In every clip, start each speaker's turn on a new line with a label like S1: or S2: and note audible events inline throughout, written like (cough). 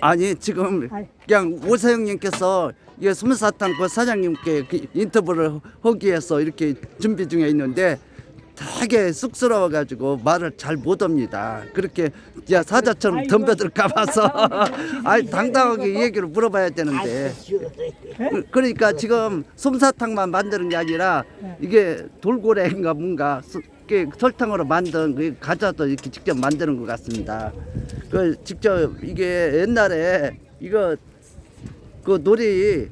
S1: 아니 지금
S2: 아이.
S1: 그냥 오세영님께서 이게 스물사탕 그 사장님께 그 인터뷰를 하기 위해서 이렇게 준비 중에 있는데 되게 쑥스러워가지고 말을 잘 못합니다. 그렇게 야 사자처럼. 덤벼들까 봐서 (laughs) 아니 당당하게 이 얘기를 물어봐야 되는데 그- 그러니까 지금 솜사탕만 만드는 게 아니라 이게 돌고래인가 뭔가 수- 이게 설탕으로 만든 그 과자도 이렇게 직접 만드는 것 같습니다. 그 직접 이게 옛날에 이거 그 놀이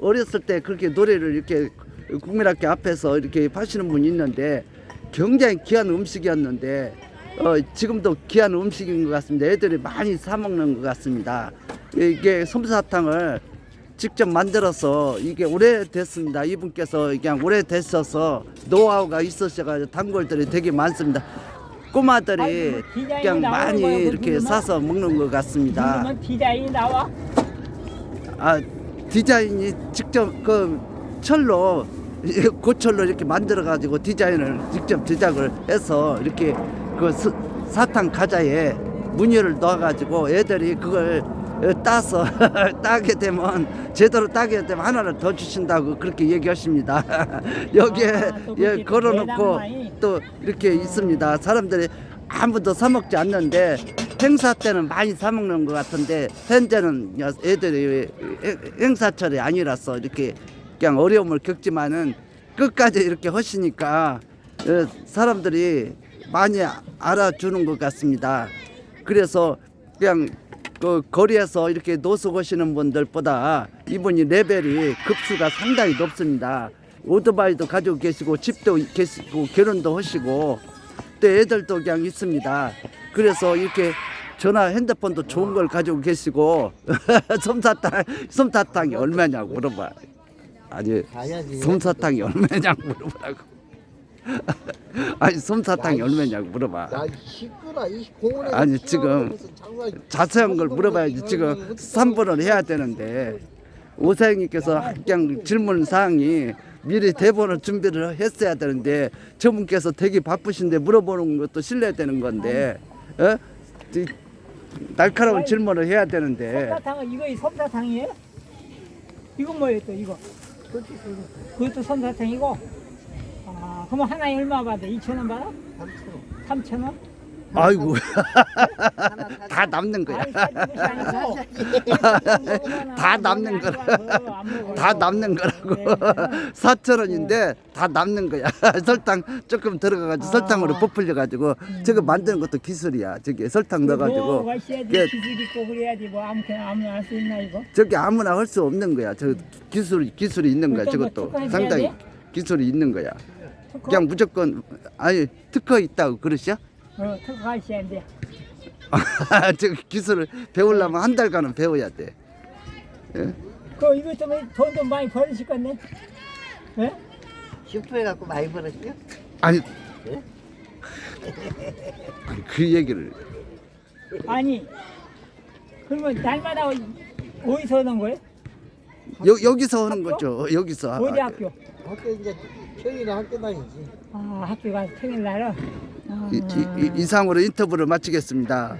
S1: 어렸을 때 그렇게 노래를 이렇게 국민학교 앞에서 이렇게 파시는 분이 있는데 굉장히 귀한 음식이었는데 어, 지금도 귀한 음식인 것 같습니다. 애들이 많이 사 먹는 것 같습니다. 이게 솜사탕을 직접 만들어서 이게 오래됐습니다. 이분께서 그냥 오래됐어서 노하우가 있으셔가지고 단골들이 되게 많습니다. 꼬마들이
S2: 뭐
S1: 그냥 많이
S2: 거야,
S1: 이렇게? 사서 먹는 것 같습니다.
S2: 디자인이 나와?
S1: 아 디자인이 직접 그 철로 이 (laughs) 고철로 이렇게 만들어 가지고 디자인을 직접 제작을 해서 이렇게 그 스- 사탕 과자에 무늬를 넣어 가지고 애들이 그걸 어, 따서 (laughs) 따게 되면 제대로 따게 되면 하나를 더 주신다고 그렇게 얘기하십니다. (laughs) 여기에
S2: 아, 또
S1: 예, 걸어놓고? 또 이렇게 있습니다. 사람들이 아무도 사 먹지 않는데 행사 때는 많이 사 먹는 것 같은데 현재는 애들이 행사철이 아니라서 이렇게 그냥 어려움을 겪지만은 끝까지 이렇게 하시니까 어, 사람들이 많이 알아주는 것 같습니다. 그래서 그냥 그 거리에서 이렇게 노숙하시는 분들보다 이분이 레벨이 급수가 상당히 높습니다. 오토바이도 가지고 계시고 집도 계시고 결혼도 하시고 또 애들도 그냥 있습니다. 그래서 이렇게 전화 핸드폰도 좋은 걸 가지고 계시고 (laughs) 솜사탕 솜사탕이 얼마냐고 물어봐. 아니. 솜사탕이 얼마냐고 물어보라고. (laughs) 아니 솜사탕이
S3: 야,
S1: 얼마냐고 물어봐.
S3: 야, 시끄러. 이 공원에
S1: 아니, 지금 자세한 걸 물어봐야지 지금 3분을 해야 되는데 오사장님께서 그냥 질문 사항이 미리 대본을 준비를 했어야 되는데 저분께서 되게 바쁘신데 물어보는 것도 실례되는 건데 어? 이 날카로운 질문을 해야 되는데
S2: 솜사탕은 이거 이 솜사탕이에요? 이건 뭐예요 또 이거? 그것도 솜사탕이고? 아 그럼 하나에 얼마 받아? 2천 원 받아? 3천 원?
S1: 아이고 (laughs) 다 남는 거야 다 남는 거라. 다 남는 거라고
S2: 네.
S1: 4천 원인데 다 남는 거야 (laughs) 설탕 조금 들어가가지고
S2: 아.
S1: 설탕으로 부풀려 가지고 저거 만드는 것도 기술이야 저기 설탕 넣어가지고
S2: 뭐 있어야지
S1: 예.
S2: 기술 있고 그래야지 뭐 아무나 아무나 할 수 있나 이거?
S1: 저기 아무나 할 수 없는 거야. 저 기술 기술이 있는 거야. 저것도 상당히
S2: 돼?
S1: 기술이 있는 거야.
S2: 특허?
S1: 그냥 무조건 아니 특허 있다고 그러시야?
S2: 어, 특허 하셔야 돼. (laughs)
S1: 저 기술을 배우려면 한 달간은 배워야 돼. 예?
S2: 그 이것 때문에 돈도 많이 벌으실 건데? 예?
S3: 슈퍼에 갖고 많이 벌었죠?
S1: 아니
S3: 예? (laughs)
S1: 아니, 그 얘기를
S2: 아니 그러면 날마다 어디서 하는 거예요?
S1: 여, 여기서 하는? 거죠. 여기서
S2: 어디
S1: 아,
S2: 학교?
S3: 학교 이제 평일에 학교 다니지.
S2: 아 학교 가서 평일 날은 아,
S1: 이, 이, 이, 이상으로 인터뷰를 마치겠습니다.